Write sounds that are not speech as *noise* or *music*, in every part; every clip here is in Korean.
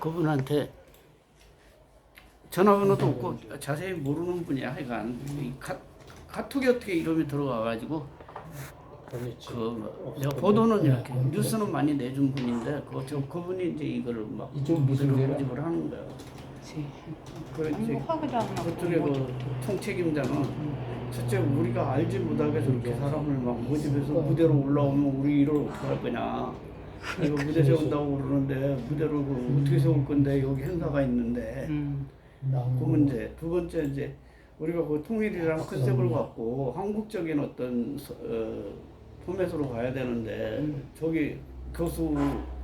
그분한테 전화번호도 없고 자세히 모르는 분이야 하여간 이 카, 카톡이 어떻게 이름이 들어와가지고 그렇지. 그 내가 보도는 이렇게 뉴스는 많이 내준 분인데 그 저 그분이 이제 이거를 막 이쪽 무슨? 모집을 하는 거야. 그 이제 뭐 그쪽에 뭐그 총책임자는 첫째 우리가 알지 못하게 저렇게 사람을 막 모집해서 무대로 올라오면 우리 일을 어떻게 할 거냐. 이거 무대 세운다고 그러는데 무대를 그 어떻게 세울 건데 여기 행사가 있는데. 음. 그 문제. 두 번째 이제 우리가 그 통일이라는 컨셉을 갖고 한국적인 어떤 서- 어, 포맷으로 가야 되는데 저기 교수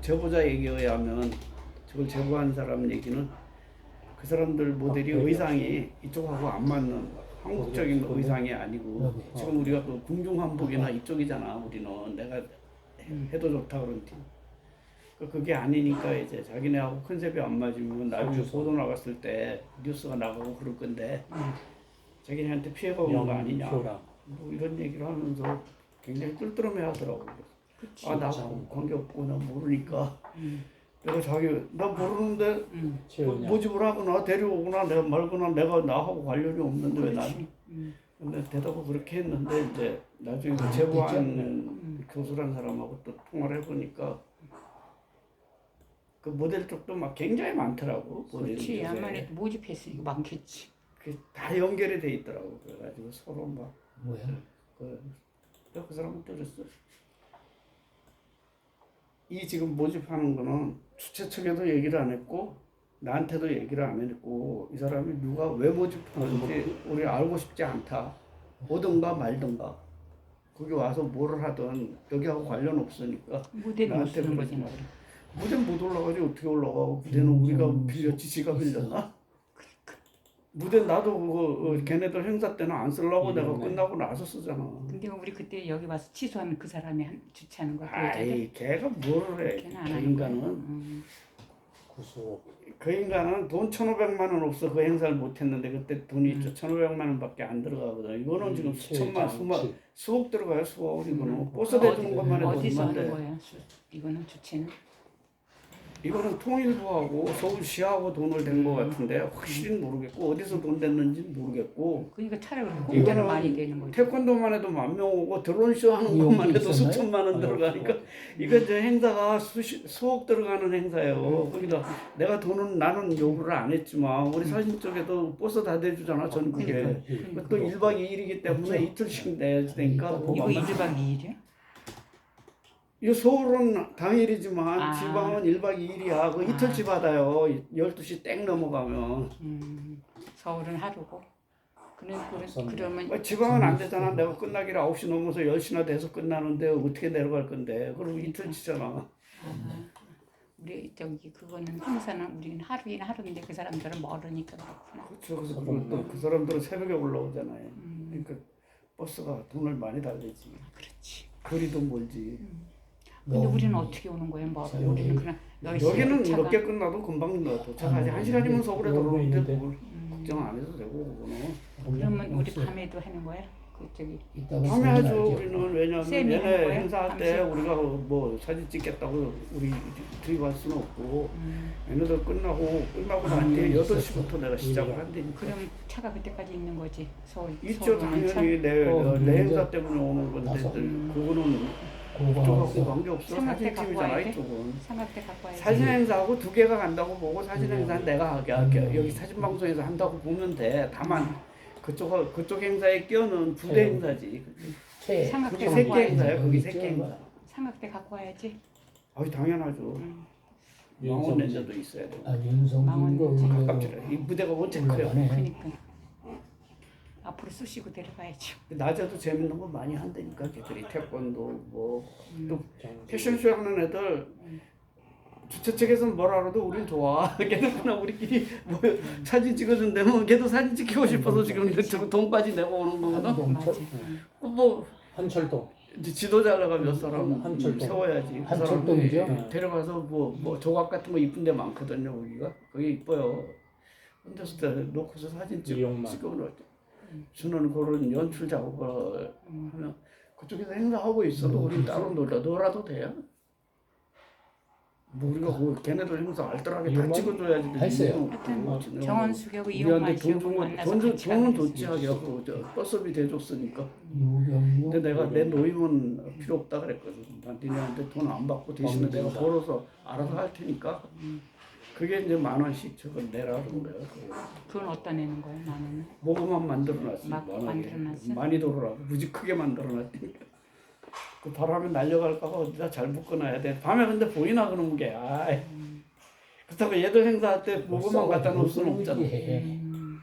제보자 얘기에 의하면 저걸 제보한 사람 얘기는 그 사람들 모델이 의상이 이쪽하고 안 맞는 한국적인 의상이 아니고 지금 우리가 그 궁중 한복이나 이쪽이잖아 우리는. 내가 해- 해도 좋다 그런 팀. 그 그게 아니니까 이제 자기네하고 컨셉이 안 맞으면 나중에 보도 나갔을 때 뉴스가 나가고 그럴 건데 자기네한테 피해가 오는 거 아니냐. 뭐 이런 얘기를 하면서 굉장히 뚫뚫하게 하더라고. 그치. 아나 관계 없고 나 모르니까. 내가 자기 나 모르는데 음. 뭐. 모집을 하거나 데려오거나 내가 말거나 내가 나하고 관련이 없는데 왜 난? 음. 근데 대답을 그렇게 했는데 이제 나중에 그 제보한 교수란 사람하고 또 통화를 해보니까 그 모델 쪽도 막 굉장히 많더라고. 모델 그렇지. 쪽에. 아무래도 모집했으니까 많겠지. 그다 연결이 돼 있더라고. 그래가지고 서로 막 뭐야? 그, 내가 그 사람한테 그랬어. 이 지금 모집하는 거는 주최 측에도 얘기를 안 했고 나한테도 얘기를 안 했고 이 사람이 누가 왜 모집하는지 우리 알고 싶지 않다. 오든가 말든가. 거기 와서 뭐를 하든 여기하고 관련 없으니까 못 나한테 그러지. 마라. 무대는 못 올라가지 어떻게 올라가고 무대는 우리가 빌렸지 지가 빌렸나? 무대 나도 그거 어, 걔네들 행사 때는 안 쓰려고 내가 이름에. 끝나고 나서 쓰잖아. 근데 우리 그때 여기 와서 취소하면 그 사람이 한, 주최하는 여자들. 아이 걔가 뭐를 해? 걔는 그안 하는 거야. 인간은 음. 그 인간은 돈 천오백만 원 없어 그 행사를 못 했는데 그때 돈이 음. 천오백만 원밖에 안 들어가거든. 이거는 지금 수천만 수만. 수억 들어가요 수억 이거는 음. 버스 대주는 것만 해도 어디서 하는 얼마인데 거야? 수- 이거는 주최는 이거는 통일부하고 서울시하고 돈을 댄거 같은데 확실히 모르겠고 어디서 돈 댔는지는 모르겠고 그러니까 차라리 공짜로 많이 되는 거지. 태권도만 해도 만 명 오고 드론쇼 하는 이용도 것만 해도 있었나요? 수천만 원 아니, 들어가니까 이거 저 행사가 수십, 수억 들어가는 행사예요. 거기다 내가 돈은 나는 요구를 안 했지만 우리 사진 쪽에도 버스 다 대주잖아 전국에. 그러니까. 그또 1박 2일이기 때문에 이틀씩 내야 되니까 뭐 이거 만만- 1박 2일이야? 이 서울은 당일이지만 아. 지방은 1박 2일이야. 그 이틀치 받아요. 12시 땡 넘어가면. 음, 서울은 하루고. 그래, 그래, 없었네. 그러면 뭐 지방은 안 되잖아. 내가 끝나기를 9시 넘어서 10시나 돼서 끝나는데 어떻게 내려갈 건데. 그럼 이틀치잖아. 아, 우리 저기 그거는 행사는 우리는 하루인 하루인데 그 사람들은 멀으니까 그렇구나. 그렇죠. 그래서 그리고 또그 사람들은 새벽에 올라오잖아요. 그러니까 버스가 돈을 많이 달리지. 그렇지. 거리도 멀지. 근데 우리는 어떻게 오는 거예요? 뭐 우리는 그냥 여기는 차가- 늦게 끝나도 금방 도착하지. 한 시간이면 서울에 여기 들어오는데 있는데. 뭘 걱정 안 해도 되고 그거는. 그러면 우리 밤에도 하는 거야? 그 저기 밤에 하죠. 우리는 왜냐하면 쌤이 하는 얘네 거예요? 행사할 때 밤새? 우리가 뭐 사진 찍겠다고 우리 투입할 수는 없고 음, 얘네들 끝나고 끝나고 난 뒤에 8시부터 내가 시작을 한다니까. 그럼 차가 그때까지 있는 거지. 서울 있죠 서울은 차? 당연히 내, 어, 내 행사 때문에 오는 건데 나서. 그거는 고가 이쪽하고 관계없어 삼각대 사진 갖고 팀이잖아 와야 돼? 이쪽은 삼각대 갖고 와야지. 사진 행사하고 두 개가 간다고 보고 사진 음. 행사는 내가 하게 할게 여기 사진 방송에서 한다고 보면 돼 다만 그쪽 그쪽 행사에 끼어는 부대 음. 행사지 최. 삼각대 그게 갖고 와야지. 행사야 거기 새끼 행사 삼각대 갖고 와야지. 아유 당연하죠 음. 망원 렌즈도 있어야 돼 아 윤성준과 망원 가깝지라 이 무대가 원체 커요. 그러니까 앞으로 쑤시고 데려가야죠. 낮에도 재밌는 거 많이 한다니까 걔들이 태권도 뭐또 장- 패션쇼 하는 애들 주최 측에서는 뭐라 그래도 우린 좋아 *laughs* 걔들 그냥 우리끼리 뭐 사진 찍어준다면 걔도 사진 찍히고 싶어서 지금 저 돈까지 내고 오는 거거든. 맞아. 음. 뭐 한철동. 이제 지도자가 몇 사람 한철동. 세워야지 그 한철동이죠? 사람이 네. 데려가서 뭐 뭐 조각 같은 거 이쁜 데 많거든요 우리가 거기 이뻐요 혼자서 다 놓고서 사진 찍, 이용만. 찍어놓을 때 저는 그런 연출 작업을 하면 그쪽에서 행사하고 있어도 우린 따로 놀라 놀아도 돼요 뭐 우리가 그 걔네들 행사 알뜰하게 다 이용만 찍어줘야지. 했어요. 이용- 하여튼 뭐 지내고. 정원숙하고 우리한테 이용만 돈 씨하고 주고 만나서 돈 주- 같이 돈은 좋지 했어요. 하게 그저 버스비 대줬으니까. 근데 내가 내 노임은 필요 없다 그랬거든. 난 니네한테 돈 안 받고 대신에 내가. 벌어서 알아서 할 테니까. 그게 이제 만 원씩 저걸 내라 그런 거야. 그건 어디다 내는 거예요 나는? 모금만 만들어놨지. 막 만원에. 만들어놨어? 많이 돌아라고 무지 크게 만들어놨으니까. 그 바람에 날려갈까봐 어디다 잘 묶어놔야 돼. 밤에 근데 보이나 그런 게. 아이. 그렇다고 얘들 행사할 때 모금만 갖다 놓을 수는 없잖아. 해. 음,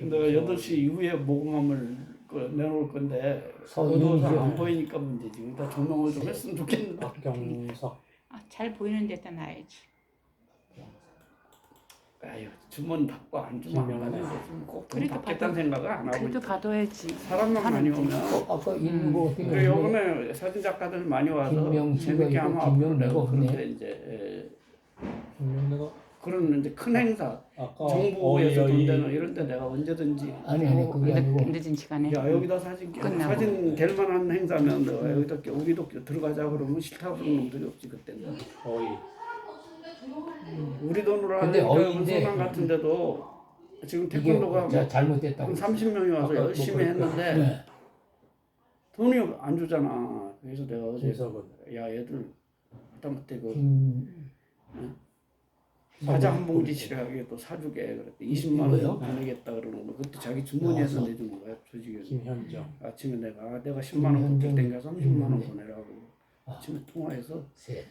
내가 8시 이후에 모금함을 그 내놓을 건데. 어두워서 안 보이니까 문제지. 그러니까 조명을 좀 했으면 좋겠는데. 박경석. 아, 잘 보이는 데다 놔야지. 아유 주문 받고 안. 가는데 지금 꼭돈 그래도 받겠다는 생각을 안 하고 그래도. 받아야지. 사람만 많이 하는데. 오면 어, 아까 인구 어떻게 그리고 요번에 사진 작가들 많이 와서 재밌게 있고 하면 김명래가. 그런데 이제 김명래가 에, 그런 이제 큰 행사 아까 정부에서 돈 어이, 되는 이런 데 내가 언제든지 아니 아니 그게 늦, 아니고 늦은 시간에. 야 여기다 사진 끼- 끝나고. 사진 될 만한 행사면 내가 여기다 끼- 우리도 끼- 들어가자 그러면 싫다 그러는 놈들이 없지 그때는 어이. 우리 돈으로 근데 하니까 어인데 소남 같은 데도 지금 이게 태권도가 진짜 한 잘못됐다고. 30명이 와서 아까 뭐 열심히 그랬다. 했는데 네. 돈이 안 주잖아 그래서 내가 어제. 야 얘들 하다못해 그 김 과자 석은 한 봉지 그랬대. 실하게 또 사주게 그랬대 20만 왜요? 원 보내겠다 그러는 거 그때 자기 주머니에서 나와서? 내주는 거야 조직에서 김현정. 아침에 내가 아, 내가 10만 원 그때 땡겨 30만 원 음. 보내라고 아. 아침에 통화해서 셋.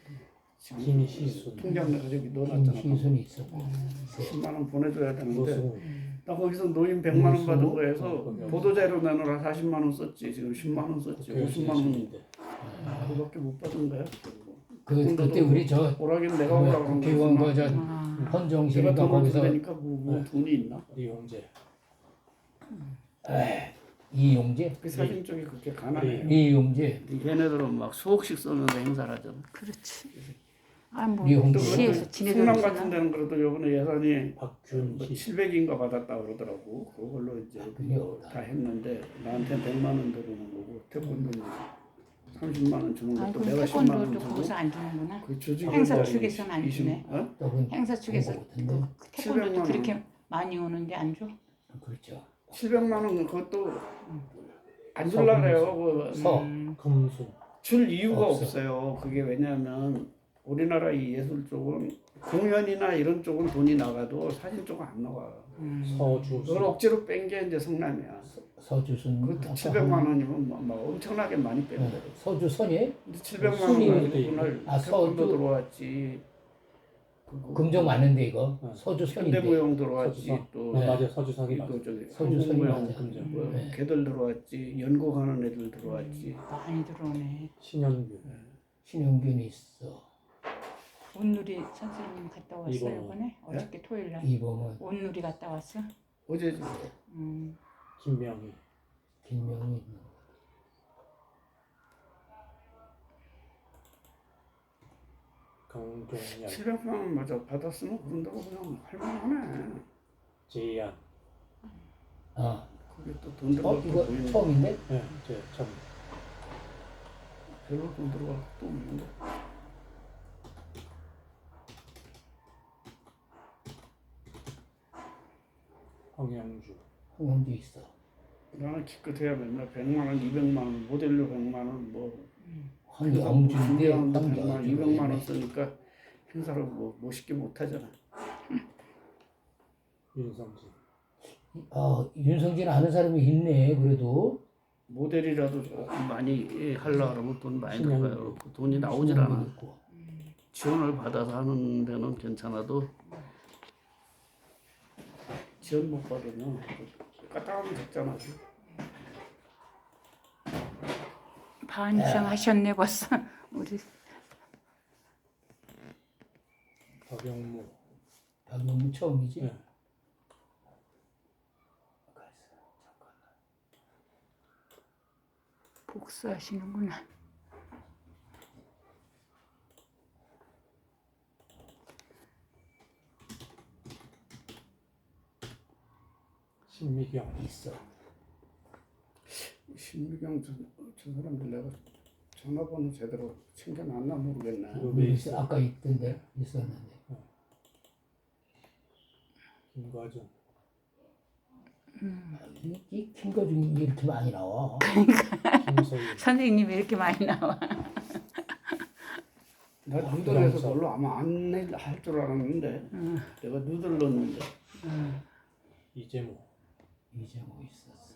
지금 김희순. 통장 내가 저기 넣어놨잖아 김희순이 있었고. 셋. 10만 원 보내줘야 되는데. 나 거기서 노인 100만 원 받은 거에서 음. 보도자료 내느라 40만 원 썼지 지금 10만 원 썼지 그 50만 원. 그밖에 못 받은 거야 그 그때 우리 저 오라기는 내가 오라고 그런 국회의원 거지 거저 아, 내가 헌정실인가 돈을 거기서 주니까 뭐, 뭐 네. 돈이 있나 이용재. 에이, 이용재. 그 사진 쪽이 그렇게 가난해 이용재. 얘네들은 막 수억씩 쓰면서 행사를 하잖아 그렇지. 아, 뭐 미용도 시에서 또 지내던 성남 같은 데는 그래도 요번에 예산이 뭐 박준희. 700인가 받았다 그러더라고 그걸로 이제 뭐 없다. 다 했는데 나한테 100만 원 들어오는 거고 태권도는 30만 원 주는 아, 것도 내가 10만 원 태권도도 주고 거기서 안 주는구나. 그 조직 행사 측에서는 안 주네. 어? 행사 측에서. 그 태권도도 700만 원. 그렇게 많이 오는데 안 줘? 그렇죠. 700만 원 그것도 안 줄라 그래요. 서 음, 금순. 줄 이유가 없어. 없어요. 그게 왜냐하면 우리나라 이 예술 쪽은 공연이나 이런 쪽은 돈이 나가도 사진 쪽은 안 나와. 음. 서주순. 그걸 억지로 뺀 게 이제 성남이야. 서주순. 그것도 아까 700만 원이면 막, 막 엄청나게 많이 뺀 한- 거예요. 어, 서주선이 근데 700만 원 순위 가지고 어디 그날 아, 태권도 서주? 들어왔지. 그거 금정 많은데 이거 현대 서주선인데. 무용 들어왔지 서주선. 또 네. 맞아 서주석이 맞아. 저기 서주 한국 선이 무용 맞아. 금정. 뭐 네. 걔들 들어왔지 연구하는 애들 들어왔지. 많이 들어오네. 신현규. 신영균이 있어. 온누리 선생님 갔다 왔어요 이번. 이번에 어저께 토요일 날. 이범은 온누리 갔다 왔어? 어제 저 음. 김명희. 김명희. 700만 원 맞아 받았으면 그런다고 그냥 할만하네. 제이안. 아, 그게 또돈 들어가 어또 이거 처음인데? 네, 이제 참 별로 돈 들어가 또 없는데. 황영주. 홍영주 있어. 나는 기껏해야 맨날 100만 원, 200만 원, 모델료 100만 원, 뭐 황영주인데 준비하는데 100만 원, 황영주. 200만 원 쓰니까 행사를 뭐 멋있게 못 하잖아. 윤성진. 아 윤성진 아는 사람이 있네. 그래도 모델이라도 조금 많이 하려 그러면 돈 많이. 들어가요. 그 돈이 나오질 않아. 있고. 지원을 받아서 하는 데는 괜찮아도 지원 못 받으면 까딱하면 됐잖아. 반 이상 하셨네 벌써. *laughs* 우리 박영무. 박영무 처음이지. 네. 복수하시는구나. 신미경. 있어. 신미경 저, 저 사람들 내가 전화번호 제대로 챙겨놨나 모르겠네. 우리 베이스 아까 있던데 있었는데. 김과준 이, 이 중에 이렇게 많이 나와. 김서윤 *laughs* 선생님이 이렇게 많이 나와. *laughs* 나 누들해서 별로 아마 안 할 줄 알았는데 음. 내가 누들 넣었는데 이재모 이제 뭐 있었어.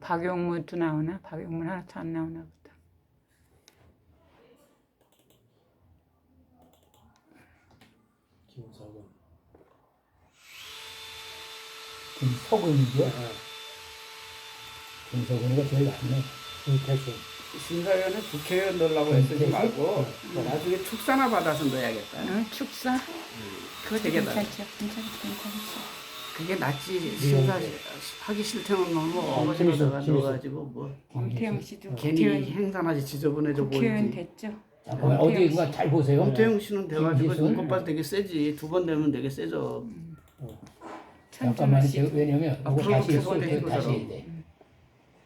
박용무도 나오나? 박용무 하나도 안 나오나 보다. 김석은 김석은이죠? 네. 김석은이가 제일 낫네. 김태순 심사위원회 국회의원 넣으려고 했지 음, 말고 나중에 축사나 받아서 넣어야겠다. 응, 축사. 그것도 되게 나- 괜찮죠. 괜찮죠. 괜찮죠. 그게 낫지 네, 심사 네. 하기 싫다면 너무 어, 어머니에다가 재밌어, 넣어가지고 뭐 엄태영 씨도 괜히 국회의원, 행사나지 지저분해져 국회의원 보이지. 됐죠. 잠깐만 엄태영 어디가 씨. 잘 보세요. 엄태영 씨는 돼가지고 김지순? 이것봐 되게 세지 두 번 되면 되게 세져. 잠깐만 씨. 왜냐면 이거 앞으로 다시 쓸때 되는 다시 거잖아. 해야 돼.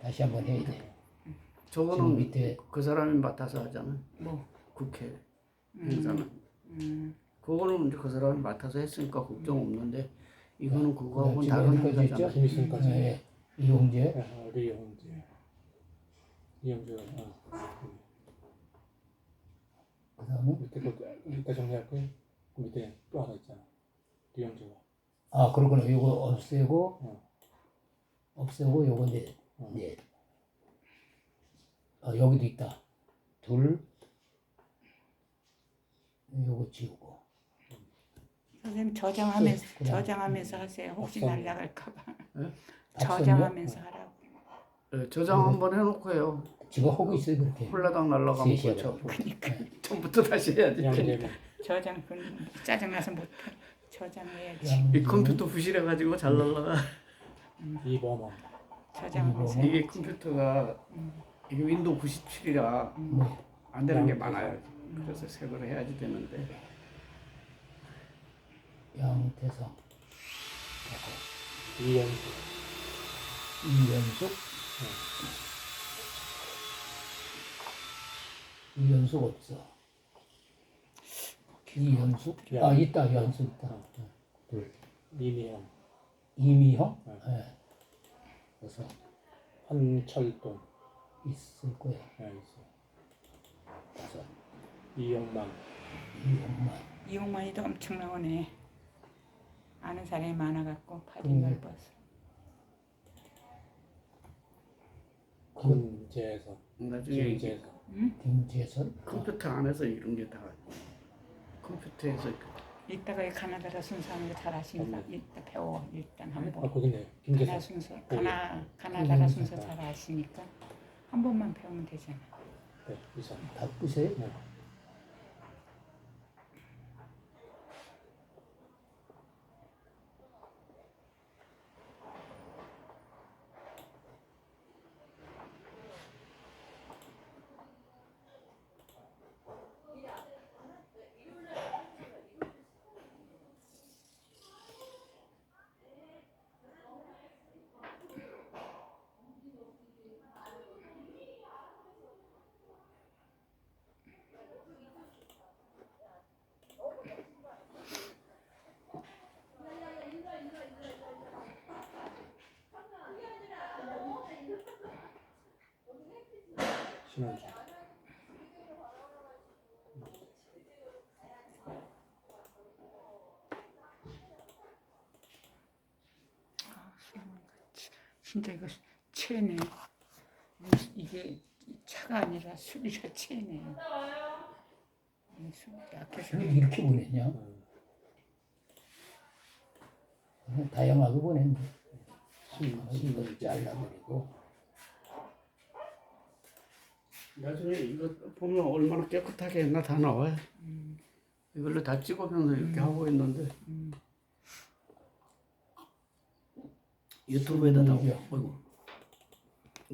다시 한번 해야 돼. 지금 저거는 밑에 그 사람이 맡아서 하잖아. 뭐. 국회 행사는. 음. 그거는 이제 그 사람이 맡아서 했으니까 걱정 없는데 이거는 그거하고는 지금 다른. 있죠? 김희순까지. 네, 이용재 네, 리영재 이영재가 아, 그다음에 밑에 거 밑에 정리할게요? 그 밑에 또 하나 있잖아. 리영재가. 아 그러구나. 이거 없애고 어. 없애고 요거 이제 어. 이제 아 여기도 있다. 둘. 요거 지우고 선생님 저장하면서 네. 저장하면서 하세요. 혹시 박선. 날라갈까봐. *laughs* 박선요? 저장하면서 하라고. 네, 저장 한번 해놓고 해요. 지금 하고 있어요 그렇게 홀라당 날라가면 고쳐. 그러니까 처음부터 다시 해야지. 양재민 저장 그 짜증나서 못 해. 저장해야지. 양재, 이 컴퓨터 부실해가지고 잘 날라가. 이범원 저장하면서. 이게 컴퓨터가 이게 윈도우 97이라 뭐안 되는 게 많아요. 그래서 새걸 해야지 되는데 양태성 이연수 이연숙 이연숙 없어. 이연숙 야. 아 있다. 연숙 있다. 둘 이미영 이미형? 네. 예. 그래서 한철동. 있을 거야. 네, 있어. 다섯 이영만. 이용만. 이용만이도 엄청 나오네. 아는 사람이 많아갖고 팔이 음. 넓어서. 김재석 나중에 이게 김재석 김재선 컴퓨터 안에서 이런 게 다 컴퓨터에서 이따가 이 가나다라 순서하는 거 잘 아시니까 이따 배워 일단 아 한번. 거기 있네 가나 김재석 순서. 가나 가나다라 음. 순서 잘 아시니까 한 번만 배우면 되잖아. 네 이사 바꾸세요 네. 신원주 진짜 이거 체네. 이게 차가 아니라 술이라 체네. 이술 약해서 왜 이렇게 보냈냐 음, 그냥 다양하게 보냈네 신 아, 이거 잘라버리고 나중에 이거 보면 얼마나 깨끗하게 했나 다 나와요. 이걸로 다 찍으면서 이렇게 하고 있는데. 유튜브에다 다 음. 어이구